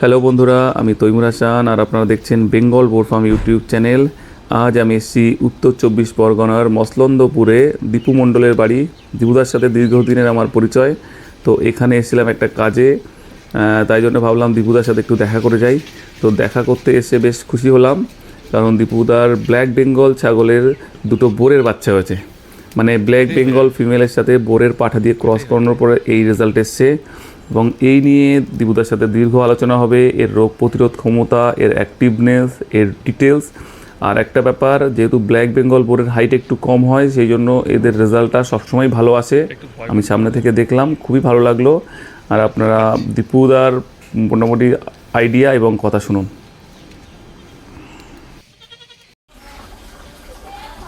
Hello বন্ধুরা আমি তৈমুর হাসান আর আপনারা দেখছেন Bengal Boer farm YouTube channel. আজ আমি এসেছি উত্তর চব্বিশ পরগনার মসলন্দপুরে দীপু মণ্ডলের বাড়ি দীপুদার সাথে দীর্ঘদিনের আমার পরিচয়। তো এখানে এসেছিলাম একটা কাজে তাই জন্য ভাবলাম দীপুদার সাথে একটু দেখা করে যাই। তো দেখা করতে এসে বেশ খুশি হলাম কারণ দীপুদার ব্ল্যাক বেঙ্গল ছাগলের দুটো বোরের বাচ্চা হয়েছে। মানে ব্ল্যাক বেঙ্গল ফিমেলের সাথে বোরের পাঠা দিয়ে ক্রস করানোর পরে এই রেজাল্ট এসছে। এবং এই নিয়ে দীপুদার সাথে দীর্ঘ আলোচনা হবে এর রোগ প্রতিরোধ ক্ষমতা এর অ্যাক্টিভনেস এর ডিটেলস আর একটা ব্যাপার যেহেতু ব্ল্যাক বেঙ্গল বোর্ডের হাইট একটু কম হয় সেই জন্য এদের রেজাল্টটা সবসময় ভালো আসে। আমি সামনে থেকে দেখলাম খুবই ভালো লাগল। আর আপনারা দীপুদার মোটামুটি আইডিয়া এবং কথা শুনুন।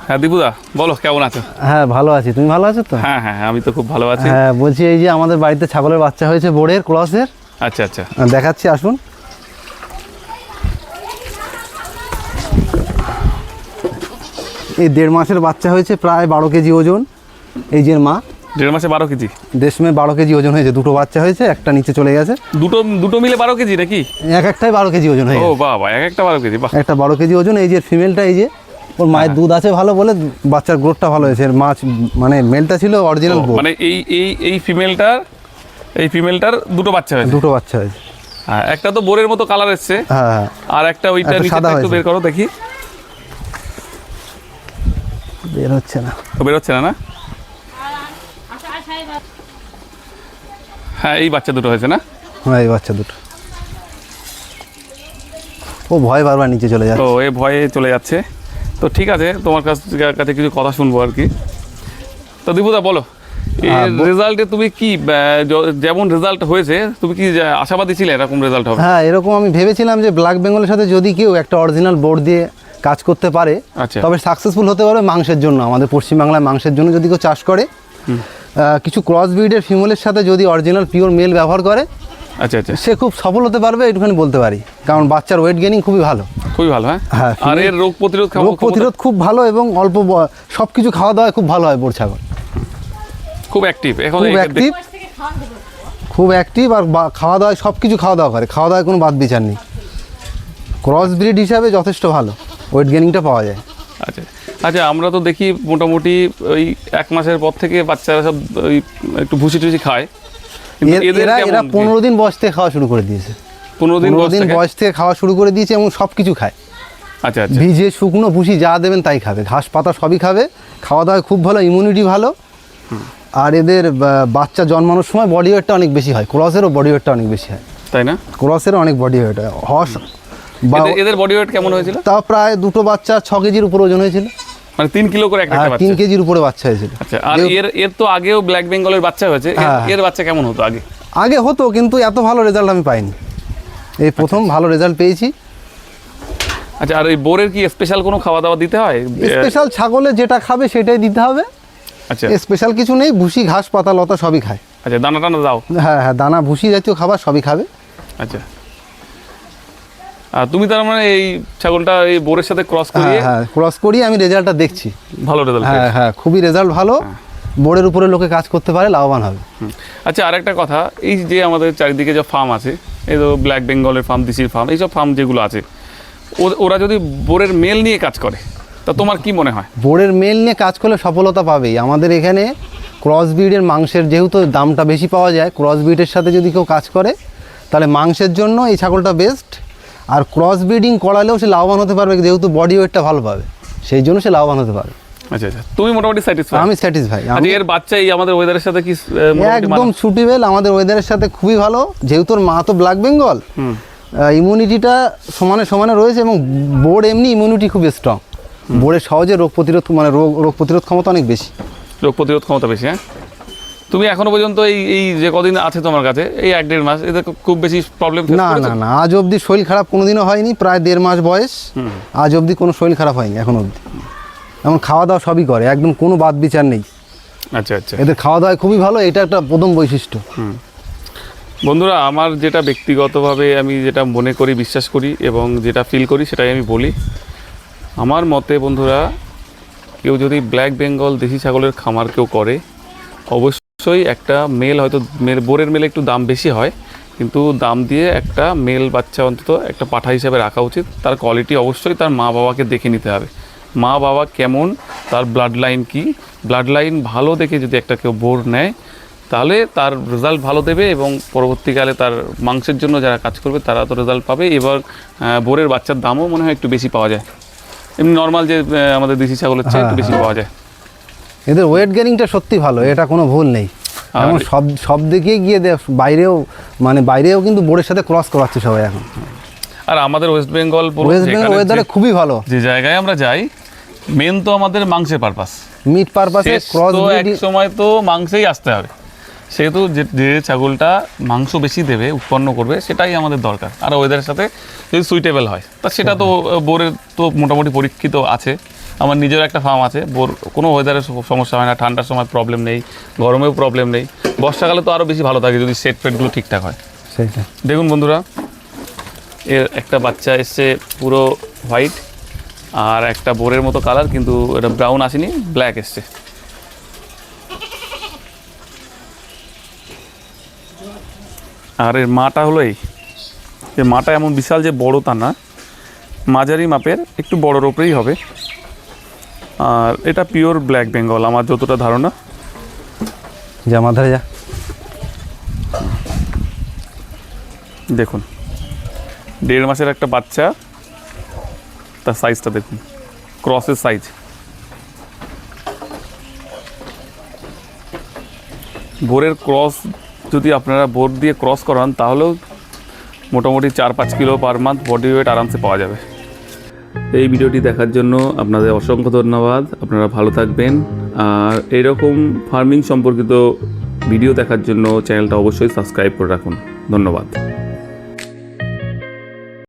হ্যাঁ দীপুদা বলো কেমন আছো? হ্যাঁ ভালো আছি। তুমি ভালো আছো তো? হ্যাঁ হ্যাঁ আমি তো খুব ভালো আছি। হ্যাঁ বলছি এই যে আমাদের বাড়িতে ছাগলের বাচ্চা হয়েছে বোর্ডের ক্রসের। আচ্ছা আচ্ছা। দেখাচ্ছি আসুন। এই দেড় মাসের বাচ্চা হয়েছে প্রায় বারো কেজি ওজন। এই যে মা। দেড় মাসে বারো কেজি? দেশমে বারো কেজি ওজন হয়েছে দুটো বাচ্চা হয়েছে একটা নিচে চলে গেছে। দুটো দুটো মিলে বারো কেজি নাকি? এক একটাই বারো কেজি ওজন হয়ে ও বাবা এক একটা বারো কেজি একটা বারো কেজি ওজন এই যে ফিমেলটা এই যে ওর মায়ের দুধ আছে ভালো বলে বাচ্চার গ্রোথটা ভালো হয়েছে। এর মাছ মানে মেলটা ছিল অরিজিনাল ও, মানে এই এই এই ফিমেলটার এই ফিমেলটার দুটো বাচ্চা হয়েছে। দুটো বাচ্চা হয়েছে। হ্যাঁ একটা তো বোরের মতো কালার এসছে। হ্যাঁ হ্যাঁ। আর একটা ওইটা সাদা একটু বের করো দেখি। বের হচ্ছে না। ও বের হচ্ছে না না? হ্যাঁ এই বাচ্চা দুটো হয়েছে না? হ্যাঁ এই বাচ্চা দুটো। ও ভয় বারবার নিচে চলে যায় তো এ ভয়ে চলে যাচ্ছে। তো ঠিক আছে তোমার কাছ কাছে কিছু কথা শুনব আর কি। তো দীপুদা বলো হ্যাঁ, রেজাল্টে তুমি কি যেমন রেজাল্ট হয়েছে তুমি কি আশাবাদী ছিলে এরকম রেজাল্ট হবে? হ্যাঁ এরকম আমি ভেবেছিলাম যে ব্ল্যাক বেঙ্গলের সাথে যদি কেউ একটা অরিজিনাল বোর্ড দিয়ে কাজ করতে পারে আচ্ছা। তবে সাকসেসফুল হতে পারবে মাংসের জন্য। আমাদের পশ্চিমবাংলায় মাংসের জন্য যদি কেউ চাষ করে কিছু ক্রস ব্রিডের ফিমেলের সাথে যদি অরিজিনাল পিওর মেল ব্যবহার করে আচ্ছা আচ্ছা। সে খুব সফল হতে পারবে একটুখানি বলতে পারি। কারণ বাচ্চার ওয়েট গেনিং খুবই ভালো। খুবই ভালো হ্যাঁ? হ্যাঁ, আর এর রোগ প্রতিরোধ রোগ প্রতিরোধ খুব ভালো এবং অল্প সব কিছু খাওয়া দাওয়া খুব ভালো হয় বোর ছাগল। খুব অ্যাক্টিভ এখন খুব অ্যাক্টিভ খুব অ্যাক্টিভ আর খাওয়া দাওয়ায় সব কিছু খাওয়া দাওয়া করে। খাওয়া দাওয়ায় কোনো বাদ বিচার নেই। ক্রস ব্রিড হিসাবে যথেষ্ট ভালো। ওয়েট গেনিংটা পাওয়া যায়। আচ্ছা আচ্ছা আমরা তো দেখি মোটামুটি ওই এক মাসের পর থেকে বাচ্চারা সব ওই একটু ভুসি টুসি খায়। এর- এরা পনেরো দিন বয়স থেকে খাওয়া শুরু করে দিয়েছে। পনেরো দিন দিন থেকে? বয়স থেকে খাওয়া শুরু করে দিয়েছে এবং সব কিছু খায়। আচ্ছা আচ্ছা। ভিজে শুকনো ভুসি যা দেবেন তাই খাবে। ঘাস পাতা সবই খাবে। খাওয়া দাওয়া খুব ভালো ইমিউনিটি ভালো। আর এদের বাচ্চা জন্মানোর সময় বডি ওয়েটটা অনেক বেশি হয়। ক্রসেরও বডি ওয়েটটা অনেক বেশি হয়। তাই না? ক্রসেরও অনেক বডি ওয়েট হয়। হর্স এদের বডি ওয়েট কেমন হয়েছিল? তাও প্রায় দুটো বাচ্চা ছ কেজির উপর ওজন হয়েছিল। মানে তিন কিলো করে একটা হ্যাঁ, তিন কেজির উপরে বাচ্চা হয়েছিল। আচ্ছা আর এর এর তো আগেও ব্ল্যাক বেঙ্গলের বাচ্চা হয়েছে। এর- হ্যাঁ। এর বাচ্চা কেমন হতো আগে? আগে হতো কিন্তু এত ভালো রেজাল্ট আমি পাইনি। এই প্রথম ভালো রেজাল্ট পেয়েছি। আচ্ছা আর এই বোরের কি স্পেশাল কোনো খাওয়া দাওয়া দিতে হয়? স্পেশাল ছাগলে যেটা খাবে সেটাই দিতে হবে। আচ্ছা। স্পেশাল কিছু নেই ভুসি ঘাস পাতা লতা সবই খায়। আচ্ছা দানা টানা দাও। হ্যাঁ হ্যাঁ দানা ভুসি জাতীয় খাবার সবই খাবে। আচ্ছা। আর তুমি তার মানে এই ছাগলটা এই বোরের সাথে ক্রস হ্যাঁ করিয়ে হ্যাঁ ক্রস করিয়ে আমি রেজাল্টটা দেখছি। ভালো রেজাল্ট হ্যাঁ হ্যাঁ খুবই রেজাল্ট ভালো। বোর্ডের উপরে লোকে কাজ করতে পারে লাভবান হবে। আচ্ছা আরেকটা কথা এই যে আমাদের চারিদিকে যে ফার্ম আছে এই তো ব্ল্যাক বেঙ্গলের ফার্ম দিসির ফার্ম এইসব ফার্ম যেগুলো আছে ওরা যদি বোরের মেল নিয়ে কাজ করে তা তোমার কি মনে হয়? বোর্ডের মেল নিয়ে কাজ করলে সফলতা পাবেই। আমাদের এখানে ক্রস ব্রিডের মাংসের যেহেতু দামটা বেশি পাওয়া যায় ক্রস ব্রিডের সাথে যদি কেউ কাজ করে তাহলে মাংসের জন্য এই ছাগলটা বেস্ট আর ক্রস ব্রিডিং করালেও সে লাভবান হতে পারবে যেহেতু বডি ওয়েটটা ভালো পাবে। সেই জন্য সে লাভবান হতে পারবে। আচ্ছা আচ্ছা। তুমি মোটামুটি স্যাটিসফাই আমি স্যাটিসফাই আচ্ছা এর বাচ্চা এই আমাদের ওয়েদারের সাথে কি একদম সুটিবেল আমাদের ওয়েদারের সাথে খুবই ভালো যেহেতু ওর মা তো ব্ল্যাক বেঙ্গল ইমিউনিটিটা সমানে সমানে রয়েছে এবং বোর্ড এমনি ইমিউনিটি খুব স্ট্রং বোর্ডের সহজে রোগ প্রতিরোধ মানে রোগ রোগ প্রতিরোধ ক্ষমতা অনেক বেশি। রোগ প্রতিরোধ ক্ষমতা বেশি হ্যাঁ? তুমি এখনও পর্যন্ত এই এই যে কদিন আছে তোমার কাছে এই এক দেড় মাস এতে খুব বেশি প্রবলেম না না না আজ অবধি শরীর খারাপ কোনোদিনও হয়নি প্রায় দেড় মাস বয়স। আজ অবধি কোনো শরীর খারাপ হয়নি এখন অবধি। এমন খাওয়া দাওয়া সবই করে একদম কোনো বাদ বিচার নেই। আচ্ছা আচ্ছা। এদের খাওয়া দাওয়া খুবই ভালো এটা একটা প্রথম বৈশিষ্ট্য। বন্ধুরা আমার যেটা ব্যক্তিগতভাবে আমি যেটা মনে করি বিশ্বাস করি এবং যেটা ফিল করি সেটাই আমি বলি। আমার মতে বন্ধুরা কেউ যদি ব্ল্যাক বেঙ্গল দেশি ছাগলের খামার কেউ করে অবশ্যই একটা মেল হয়তো মেল বোরের মেলে একটু দাম বেশি হয় কিন্তু দাম দিয়ে একটা মেল বাচ্চা অন্তত একটা পাঠা হিসাবে রাখা উচিত। তার কোয়ালিটি অবশ্যই তার মা বাবাকে দেখে নিতে হবে। মা বাবা কেমন তার ব্লাড লাইন কী? ব্লাড লাইন ভালো দেখে যদি একটা কেউ বোর নেয় তাহলে তার রেজাল্ট ভালো দেবে এবং পরবর্তীকালে তার মাংসের জন্য যারা কাজ করবে তারা তো রেজাল্ট পাবে। এবার বোরের বাচ্চার দামও মনে হয় একটু বেশি পাওয়া যায়। এমনি নর্মাল যে আমাদের দেশি ছাগলের চেয়ে একটু বেশি পাওয়া যায়। এদের ওয়েট গেনিংটা সত্যি ভালো এটা কোনো ভুল নেই। এখন সব সব দিকে গিয়ে দেখ বাইরেও মানে বাইরেও কিন্তু বোর্ডের সাথে ক্রস করাচ্ছে সবাই এখন। আর আমাদের ওয়েস্ট বেঙ্গল ওয়েস্ট বেঙ্গল ওয়েদারে খুবই ভালো। যে জায়গায় আমরা যাই মেন তো আমাদের মাংসের পারপাস মিট পারপাসে ক্রস এক সময় তো মাংসেই আসতে হবে। সেহেতু যে যে ছাগলটা মাংস বেশি দেবে উৎপন্ন করবে সেটাই আমাদের দরকার। আর ওয়েদারের সাথে যদি সুইটেবল হয় তা সেটা তো বোরের তো মোটামুটি পরীক্ষিত আছে। আমার নিজের একটা ফার্ম আছে। বোর কোনো ওয়েদারের সমস্যা হয় না ঠান্ডার সময় প্রবলেম নেই গরমেও প্রবলেম নেই। বর্ষাকালে তো আরও বেশি ভালো থাকে যদি সেট ফেটগুলো ঠিকঠাক হয়। সেটা দেখুন বন্ধুরা এর একটা বাচ্চা এসছে পুরো হোয়াইট আর একটা বোরের মতো কালার কিন্তু এটা ব্রাউন আসেনি ব্ল্যাক এসছে। আর এর মাটা হলো এই। এর মাটা এমন বিশাল যে বড় তা না মাঝারি মাপের একটু বড়োর ওপরেই হবে। আর এটা পিওর ব্ল্যাক বেঙ্গল আমার যতটা ধারণা। যা মাথায় যা। দেখুন দেড় মাসের একটা বাচ্চা তার সাইজটা দেখুন ক্রসের সাইজ বোরের ক্রস যদি আপনারা বোর দিয়ে ক্রস করান তাহলেও মোটামুটি চার পাঁচ kilo per month body weight আরামসে পাওয়া যাবে। এই ভিডিওটি দেখার জন্য আপনাদের অসংখ্য ধন্যবাদ। আপনারা ভালো থাকবেন। আর এরকম ফার্মিং সম্পর্কিত ভিডিও দেখার জন্য চ্যানেলটা অবশ্যই সাবস্ক্রাইব করে রাখুন। ধন্যবাদ।